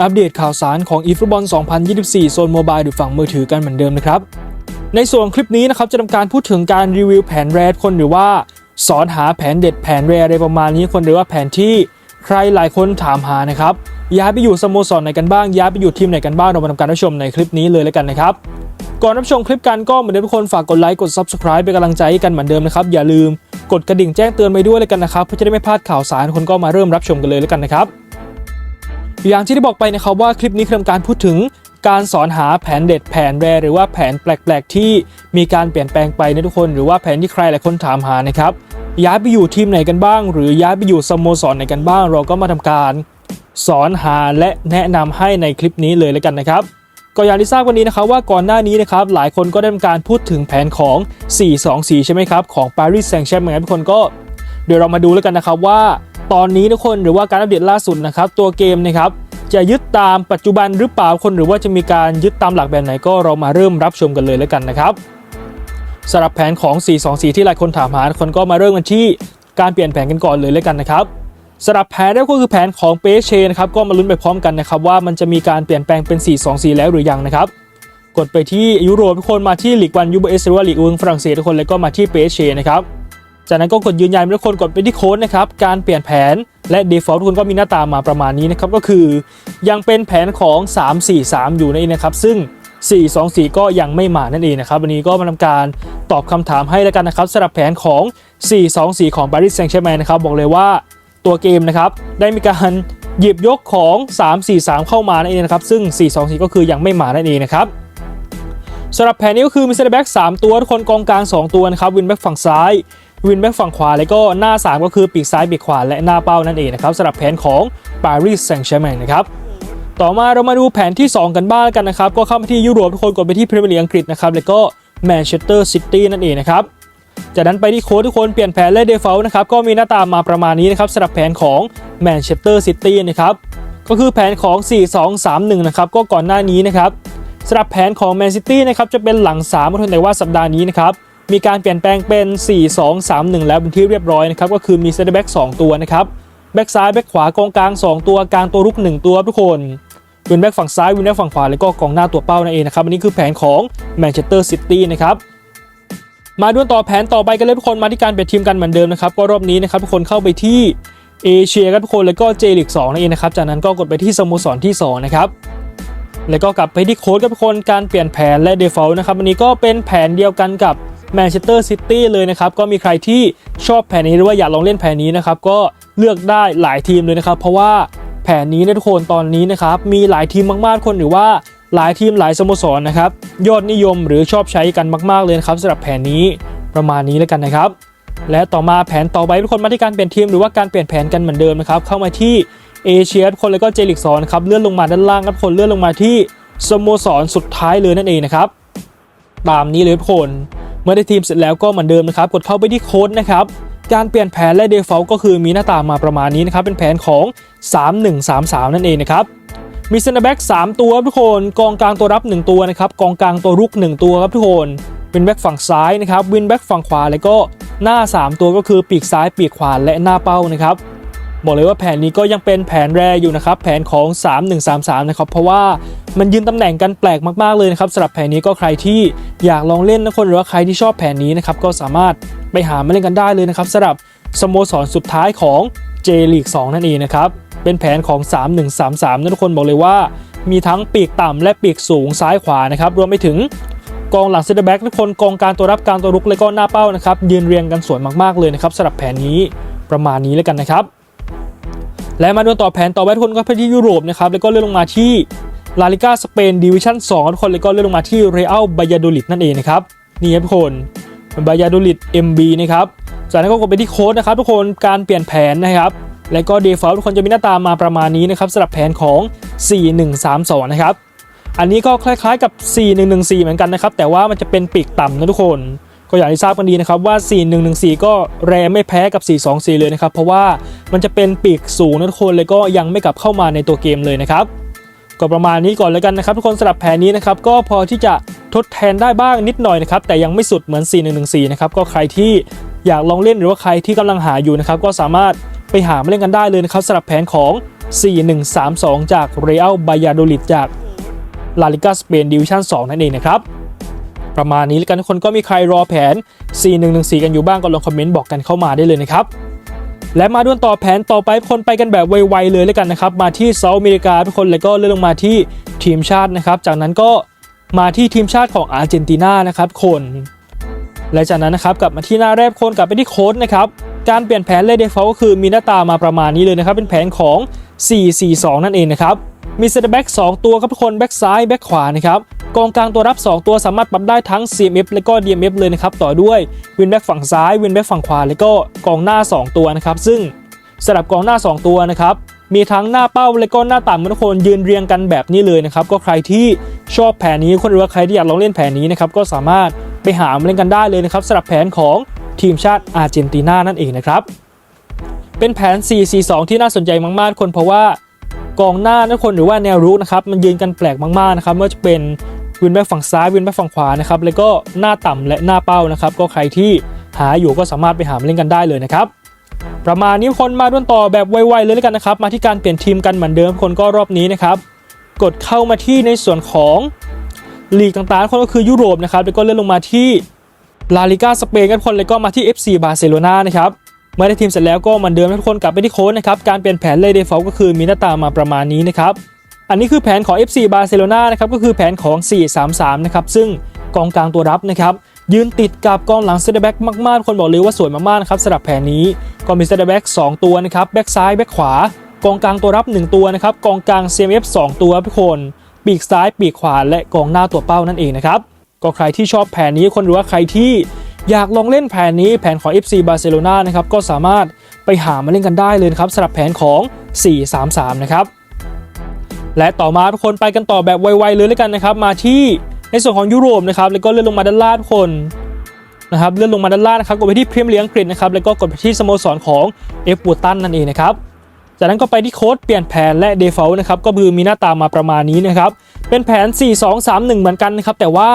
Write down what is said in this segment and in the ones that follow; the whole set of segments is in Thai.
อัปเดตข่าวสารของ eFootball 2024 โซนโมบายหรือฝั่งมือถือกันเหมือนเดิมนะครับ ในส่วนคลิปนี้นะครับจะทำการพูดถึงการรีวิวแผนแรดคนหรือว่า สอนหาแผนเด็ดแผนแรอะไรประมาณนี้คนหรือว่าแผนที่ใครหลายคนถามหานะครับย้ายไปอยู่สโมสรไหนกันบ้างย้ายไปอยู่ทีมไหนกันบ้างเรามาทำการรับชมในคลิปนี้เลยแล้วกันนะครับก่อนรับชมคลิปกันก็เหมือนเดิมทุกคนฝากกดไลค์กด Subscribe เป็นกำลังใจกันเหมือนเดิมนะครับอย่าลืมกดกระดิ่งแจ้งเตือนไปด้วยเลยกันนะครับเพื่อจะได้ไม่พลาดข่าวสารคนก็มาเริ่มรับชมกันเลยแล้วกันนะครับ อย่างที่ได้บอกไปนะครับว่าคลิปนี้คือทำการพูดถึงการสอนหาแผนเด็ดแผนแรหรือว่าแผนแปลก ๆ ที่มีการเปลี่ยนแปลงไปนะทุกคน หรือว่าแผนที่ใครหลายคนถามหานะครับย้ายไปอยู่ทีมไหนกันบ้าง หรือย้ายไปอยู่สโมสรไหนกันบ้าง เราก็มาทำการ สอนหาและแนะนำให้ในคลิปนี้เลยแล้วกันนะครับก็อย่างที่ทราบวันนี้นะครับว่าก่อนหน้านี้นะครับหลายคนก็ได้ทำการพูดถึงแผนของ 4-2-4 ใช่ไหมครับ ของ Paris Saint-Germain ทุกคนก็เดี๋ยวเรามาดูแล้วกันนะครับว่า ตอนนี้ทุกคนหรือว่าการอัปเดตล่าสุดนะครับตัวเกมนะครับจะยึดตามปัจจุบันหรือเปล่าคนหรือว่าจะมีการยึดตามหลักแบบไหนก็เรามาเริ่มรับชมกันเลยแล้วกันนะครับสำหรับแผนของ 4-2-4 ที่หลายคนถามหาคนก็มาเริ่มกันที่การเปลี่ยนแผนกันก่อนเลยแล้วกันนะครับสำหรับแผนแรกก็คือแผนของเปเชนะครับก็มาลุ้นไปพร้อมกันนะครับว่ามันจะมีการเปลี่ยนแปลงเป็น 4-2-4 แล้วหรือยังนะครับกดไปที่ยุโรปทุกคนมาที่ลีกวันยูเบสหรือว่าลีกเวิงฝรั่งเศสทุกคนแล้วก็มาที่เปเชนะครับ จากนั้นก็กดยืนยันทุกคนกดไปที่โค้ดนะครับการเปลี่ยนแผนและ default ทุกคนก็มีหน้าตามาประมาณนี้นะครับก็คือ ยังเป็นแผนของ 3-4-3 อยู่นั่นเองนะครับซึ่ง 4-2-4 ก็ยังไม่มานั่นเองนะครับวันนี้ก็มาทำการตอบคำถามให้แล้วกันนะครับสำหรับแผนของ 4-2-4 ของ Paris Saint-Germain นะครับบอกเลยว่าตัวเกมนะครับได้มีการหยิบยกของ 3-4-3 เข้ามานั่นเองนะครับซึ่ง 4-2-4 ก็คือยังไม่มานั่นเองนะครับสำหรับแผนนี้ก็คือมีเซนเตอร์แบ็ก3ตัวทุกคนกองกลาง 2 ตัวนะครับวินแบ็กฝั่งซ้าย วินแบ็กฝั่งขวาแล้วก็หน้า 3 ก็คือปีกซ้ายปีกขวาและหน้าเป้านั่นเองนะครับสำหรับแผนของ Paris Saint-Germain นะครับต่อมาเรามาดูแผนที่ 2 กันบ้างแล้วกันนะครับ ก็เข้ามาที่ยุโรปทุกคนกดไปที่พรีเมียร์ลีกอังกฤษนะครับแล้วก็แมนเชสเตอร์ซิตี้นั่นเองนะครับจากนั้นไปที่โค้ดทุกคนเปลี่ยนแผนและเดฟอลนะครับก็มีหน้าตามาประมาณนี้นะครับสำหรับแผนของแมนเชสเตอร์ซิตี้นะครับก็คือแผนของ 4-2-3-1 นะครับก็ก่อนหน้านี้นะครับสำหรับแผนของแมนซิตี้นะครับจะเป็นหลัง3มาทนแต่ว่าสัปดาห์นี้นะครับ มีการเปลี่ยนแปลงเป็น 4 2 3 1 แล้วเป็นที่เรียบร้อยนะครับก็คือมีเซนเตอร์แบ็ก2ตัวนะครับแบ็กซ้ายแบ็กขวากองกลาง 2 ตัวกลางตัวรุก 1 ตัวทุกคนวินแบ็กฝั่งซ้ายวินแบ็กฝั่งขวาแล้วก็กองหน้าตัวเป้านั่นเองนะครับอันนี้คือแผนของแมนเชสเตอร์ซิตี้นะครับมาดูต่อแผนต่อไปกันเลยทุกคนมาที่การเปลี่ยนทีมกันเหมือนเดิมนะครับก็รอบนี้นะครับทุกคนเข้าไปที่เอเชียครับทุกคนแล้วก็เจลิก2นั่นเองนะครับจากนั้นก็กดไปที่สโมสรที่2นะครับแล้วก็กลับไปที่โค้ดกับคนการเปลี่ยนแผนและ default นะครับอันนี้ก็เป็นแผนเดียวกันกับ แมนเชสเตอร์ซิตี้เลยนะครับ ก็มีใครที่ชอบแผนนี้หรือว่าอยากลองเล่นแผนนี้นะครับ ก็เลือกได้หลายทีมเลยนะครับ เพราะว่าแผนนี้นยทุกคนตอนนี้นะครับมีหลายทีมมากๆคนหรือว่าหลายทีมหลายสโมสรนะครับยอดนิยมหรือชอบใช้กันมาก ๆ เลยนะครับสำหรับแผนนี้ประมาณนี้แล้วกันนะครับ และต่อมาแผนต่อไปทุกคนมาที่การเปลี่ยนทีมหรือว่าการเปลี่ยนแผนกันเหมือนเดิมนะครับเข้ามาที่เอเชียทุกคนแล้วก็เจลิกซอนครับเลื่อนลงมาด้านล่างครับคนเลื่อนลงมาที่สโมสรสุดท้ายเลยนั่นเองนะครับตามนี้เลยทุกคน เมื่อได้ทีมเสร็จแล้วก็เหมือนเดิมนะครับกดเข้าไปที่โค้ดนะครับการเปลี่ยนแผนและ default ก็คือมีหน้าตามาประมาณนี้นะครับ เป็นแผนของ 3133 นั่นเองนะครับ มีเซนเตอร์แบ็ก3ตัวครับทุกคนกองกลางตัวรับ 1 ตัวนะครับกองกลางตัวรุก 1 ตัวครับทุกคนวินแบ็กฝั่งซ้ายนะครับวินแบ็กฝั่งขวาแล้วก็หน้า 3 ตัวก็คือปีกซ้ายปีกขวาและหน้าเป้านะครับ บอกเลยว่าแผนนี้ก็ยังเป็นแผนแรอยู่นะครับ แผนของ 3133 นะครับ เพราะว่ามันยืนตำแหน่งกันแปลกมากๆเลยนะครับสำหรับแผนนี้ก็ใครที่อยากลองเล่นนะคนหรือว่าใครที่ชอบแผนนี้นะครับก็สามารถไปหามาเล่นกันได้เลยนะครับสำหรับสโมสรสุดท้ายของ J League 2 นั่นเองนะครับเป็นแผนของ 3133นะทุกคนบอกเลยว่า มีทั้งปีกต่ำและปีกสูงซ้ายขวานะครับรวมไปถึงกองหลังเซนเตอร์แบ็กทุกคนกองการตัวรับการตัวรุกและก็หน้าเป้านะครับยืนเรียงกันสวยมากๆเลยนะครับสำหรับแผนนี้ประมาณนี้แล้วกันนะครับ และมาดูต่อแผนต่อไปทุกคนก็ไปที่ยุโรปนะครับแล้วก็เลื่อนลงมาที่ลาลิก้าสเปนดิวิชั่น2ทุกคนแล้วก็เลื่อนลงมาที่เรอัลบายาโดลิดนั่นเองนะครับนี่ครับทุกคนบายาโดลิด MB นะครับจากนั้นก็กดไปที่โค้ดนะครับทุกคนการเปลี่ยนแผนนะครับและก็ default ทุกคนจะมีหน้าตามาประมาณนี้นะครับสำหรับแผนของ 4132 นะครับ อันนี้ก็คล้ายๆกับ 4114 เหมือนกันนะครับ แต่ว่ามันจะเป็นปีกต่ำนะทุกคน ก็อย่างที่ทราบกันดีนะครับว่า 4114 ก็แรงไม่แพ้กับ 424 เลยนะครับ เพราะว่ามันจะเป็นปีกสูงนะทุกคนเลยก็ยังไม่กลับเข้ามาในตัวเกมเลยนะครับก็ประมาณนี้ก่อนแล้วกันนะครับ ทุกคนสำหรับแผนนี้นะครับก็พอที่จะทดแทนได้บ้างนิดหน่อยนะครับแต่ยังไม่สุดเหมือน 4114 นะครับก็ใครที่อยากลองเล่นหรือว่าใครที่กำลังหาอยู่นะครับก็สามารถไปหามาเล่นกันได้เลยนะครับสำหรับแผนของ 4132 จาก Real Valladolid จากลาลิกาสเปนดิวิชั่น2นั่นเองนะครับ ประมาณนี้แล้วกันทุกคนก็มีใครรอแผน 4114 กันอยู่บ้างก็ลองคอมเมนต์บอกกันเข้ามาได้เลยนะครับและมาด้วนต่อแผนต่อไปคนไปกันแบบไวๆเลยแล้วกันนะครับ มาที่เซาท์อเมริกาทุกคนแล้วก็เลื่อนลงมาที่ทีมชาตินะครับ จากนั้นก็มาที่ทีมชาติของอาร์เจนตินานะครับคนและจากนั้นนะครับกลับมาที่หน้าแรกคนกลับไปที่โค้ดนะครับการเปลี่ยนแผนเลเดฟก็คือมีหน้าตามาประมาณนี้เลยนะครับ เป็นแผนของ 4-4-2 นั่นเองนะครับมีเซนเตอร์แบ็ก2ตัวครับทุกคนแบ็กซ้ายแบ็กขวานะครับ กองกลางตัวรับ 2 ตัวสามารถปรับได้ทั้ง CMF และก็ DMF เลยนะครับ ต่อด้วยวินแบ็กฝั่งซ้ายวินแบ็กฝั่งขวา แล้วก็กองหน้า 2 ตัวนะครับ ซึ่งสำหรับกองหน้า 2 ตัวนะครับ มีทั้งหน้าเป้าและก็หน้าต่ำนะทุกคนยืนเรียงกันแบบนี้เลยนะครับ ก็ใครที่ชอบแผนนี้คนหรือว่าใครที่อยากลองเล่นแผนนี้นะครับก็สามารถไปหามาเล่นกันได้เลยนะครับสำหรับแผนของทีมชาติอาร์เจนตินานั่นเองนะครับเป็นแผน 4-4-2 ที่น่าสนใจมากๆ คนเพราะว่ากองหน้านะคนหรือว่าแนวรุกนะครับมันยืนกันแปลกมากๆนะครับไม่ว่าจะเป็น วินแบ็กฝั่งซ้ายวินแบ็กฝั่งขวานะครับแล้วก็หน้าต่ำและหน้าเป้านะครับก็ใครที่หาอยู่ก็สามารถไปหามาเล่นกันได้เลยนะครับประมาณนี้คนมาด้วนต่อแบบไวๆเลยแล้วกันนะครับมาที่การเปลี่ยนทีมกันเหมือนเดิมคนก็รอบนี้นะครับกดเข้ามาที่ในส่วนของลีกต่างๆ คนก็คือยุโรปนะครับแล้วก็เลื่อนลงมาที่ลาลิกาสเปนกันคนเลยก็มาที่ FC บาร์เซโลนานะครับเมื่อได้ทีมเสร็จแล้วก็เหมือนเดิมทุกคนกลับไปที่โค้ดนะครับการเปลี่ยนแผนเลยเดฟอลก็คือมีหน้าตามาประมาณนี้นะครับ อันนี้คือแผนของ FC บาร์เซโลนานะครับก็คือแผนของ 4-3-3 นะครับซึ่งกองกลางตัวรับนะครับยืนติดกับกองหลังเซนเตอร์แบ็กมากๆ คนบอกเลยว่าสวยมากๆนะครับสำหรับแผนนี้ก็มีเซนเตอร์แบ็ก2ตัวนะครับแบ็กซ้ายแบ็กขวากองกลางตัวรับ 1 ตัวนะครับกองกลาง CMF 2 ตัวทุกคนปีกซ้ายปีกขวาและกองหน้าตัวเป้านั่นเองนะครับก็ใครที่ชอบแผนนี้คนหรือว่าใครที่อยากลองเล่นแผนนี้แผนของ FC บาร์เซโลนานะครับก็สามารถไปหามาเล่นกันได้เลยครับสำหรับแผนของ 4-3-3 นะครับ และต่อมาทุกคนไปกันต่อแบบไวๆเลยแล้วกันนะครับ มาที่ในส่วนของยุโรปนะครับแล้วก็เลื่อนลงมาด้านล่างทุกคนนะครับเลื่อนลงมาด้านล่างนะครับกดไปที่พรีเมียร์ลีกอังกฤษนะครับแล้วก็กดไปที่สโมสรของเอฟบูตันนั่นเองนะครับจากนั้นก็ไปที่โค้ดเปลี่ยนแผนและ default นะครับก็คือมีหน้าตามาประมาณนี้นะครับเป็นแผน 4-2-3-1 เหมือนกันนะครับแต่ว่า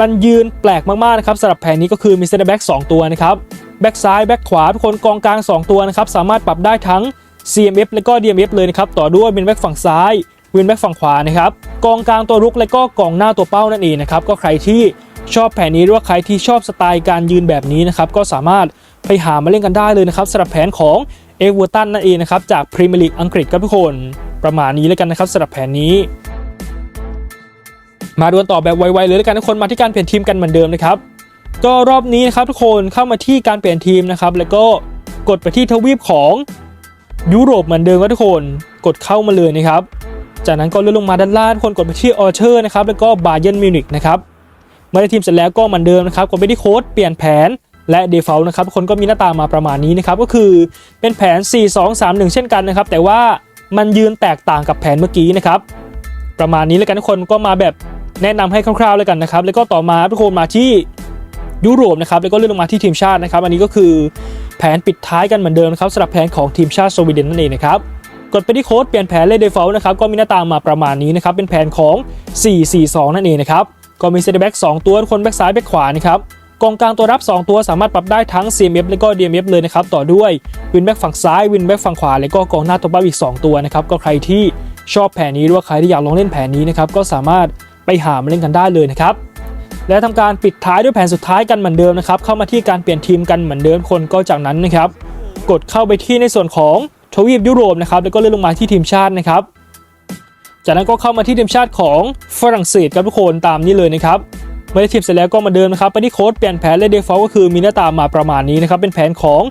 มันยืนแปลกมากๆนะครับสำหรับแผนนี้ก็คือมีเซนเตอร์แบ็ก2ตัวนะครับแบ็กซ้ายแบ็กขวาทุกคนกองกลาง 2 ตัวนะครับสามารถปรับได้ทั้ง CMF และก็ DMF เลยนะครับต่อด้วยเป็นแบ็กฝั่งซ้าย วินแบ็กฝั่งขวานะครับกองกลางตัวรุกและก็กองหน้าตัวเป้านั่นเองนะครับก็ใครที่ชอบแผนนี้หรือว่าใครที่ชอบสไตล์การยืนแบบนี้นะครับก็สามารถไปหามาเล่นกันได้เลยนะครับสำหรับแผนของเอเวอร์ตันนั่นเองนะครับจากพรีเมียร์ลีกอังกฤษครับทุกคนประมาณนี้แล้วกันนะครับสำหรับแผนนี้ มาดวลต่อแบบไวๆเลยแล้วกันทุกคนมาที่การเปลี่ยนทีมกันเหมือนเดิมนะครับก็รอบนี้นะครับทุกคนเข้ามาที่การเปลี่ยนทีมนะครับแล้วก็กดไปที่ทวีปของยุโรปเหมือนเดิมครับทุกคนกดเข้ามาเลยนะครับ จากนั้นก็เลื่อนลงมาด้านล่างทุกคนกดไปที่ออเชอร์นะครับแล้วก็บาเยนมิวนิกนะครับเมื่อได้ทีมเสร็จแล้วก็เหมือนเดิมนะครับกดไปที่โค้ดเปลี่ยนแผนและ default นะครับทุกคนก็มีหน้าตามาประมาณนี้นะครับก็คือเป็นแผน 4-2-3-1 เช่นกันนะครับ แต่ว่ามันยืนแตกต่างกับแผนเมื่อกี้นะครับ ประมาณนี้แล้วกันทุกคนก็มาแบบแนะนำให้คร่าวๆแล้วกันนะครับ แล้วก็ต่อมาทุกคนมาที่ยุโรปนะครับแล้วก็เลื่อนลงมาที่ทีมชาตินะครับ อันนี้ก็คือแผนปิดท้ายกันเหมือนเดิมนะครับสำหรับแผนของทีมชาติสวีเดนนั่นเองนะครับ กดไปที่โค้ดเปลี่ยนแผนเลย default นะครับก็มีหน้าตามาประมาณนี้นะครับเป็นแผนของ 4-4-2 นั่นเองนะครับก็มีเซนเตอร์แบ็ก2ตัวคนแบ็กซ้ายแบ็กขวานะครับกองกลางตัวรับ 2 ตัวสามารถปรับได้ทั้ง CMF และก็ DMF เลยนะครับต่อด้วยวินแบ็กฝั่งซ้ายวินแบ็กฝั่งขวา แล้วก็กองหน้าตัวเป้าอีก 2 ตัวนะครับก็ใครที่ชอบแผนนี้หรือว่าใครที่อยากลองเล่นแผนนี้นะครับก็สามารถไปหามาเล่นกันได้เลยนะครับและทำการปิดท้ายด้วยแผนสุดท้ายกันเหมือนเดิมนะครับเข้ามาที่การเปลี่ยนทีมกันเหมือนเดิมคนก็จากนั้นนะครับกดเข้าไปที่ในส่วนของ ทวีปยุโรปนะครับแล้วก็เลื่อนลงมาที่ทีมชาตินะครับ จากนั้นก็เข้ามาที่ทีมชาติของฝรั่งเศสครับทุกคนตามนี้เลยนะครับเมื่อได้ทีมเสร็จแล้วก็มาเดิมนะครับไปที่โค้ดเปลี่ยนแผนและ default ก็คือมีหน้าตามาประมาณนี้นะครับเป็นแผนของ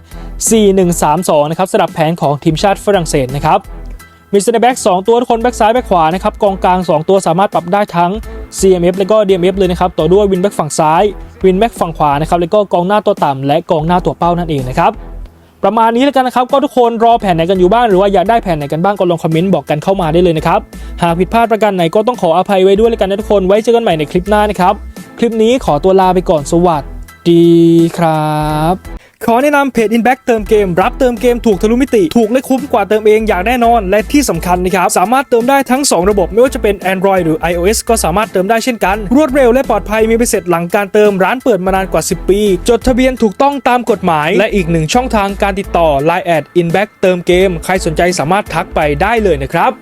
4132 นะครับสำหรับแผนของทีมชาติฝรั่งเศสนะครับมีเซนเตอร์แบ็ก2ตัวทุกคนแบ็กซ้ายแบ็กขวานะครับกองกลาง 2 ตัวสามารถปรับได้ทั้ง CMF และก็ DMF เลยนะครับต่อด้วยวินแบ็กฝั่งซ้ายวินแบ็กฝั่งขวานะครับแล้วก็กองหน้าตัวต่ำและกองหน้าตัวเป้านั่นเองนะครับ ประมาณนี้แล้วกันนะครับ ก็ทุกคนรอแผนไหนกันอยู่บ้างหรือว่าอยากได้แผนไหนกันบ้างก็ลองคอมเมนต์บอกกันเข้ามาได้เลยนะครับ หากผิดพลาดประการไหนก็ต้องขออภัยไว้ด้วยแล้วกันนะทุกคนไว้เจอกันใหม่ในคลิปหน้านะครับ คลิปนี้ขอตัวลาไปก่อนสวัสดีครับ ขอแนะนำเพจ Inback เติมเกม รับเติมเกมถูกทะลุมิติ ถูกและคุ้มกว่าเติมเองอย่างแน่นอน และที่สำคัญนะครับ สามารถเติมได้ทั้ง 2 ระบบไม่ว่าจะเป็น Android หรือ iOS ก็สามารถเติมได้เช่นกัน รวดเร็วและปลอดภัยมีใบเสร็จหลังการเติมร้านเปิดมานานกว่า 10 ปี จดทะเบียนถูกต้องตามกฎหมาย และอีกหนึ่งช่องทางการติดต่อ Line แอด Inback เติมเกม ใครสนใจสามารถทักไปได้เลยนะครับ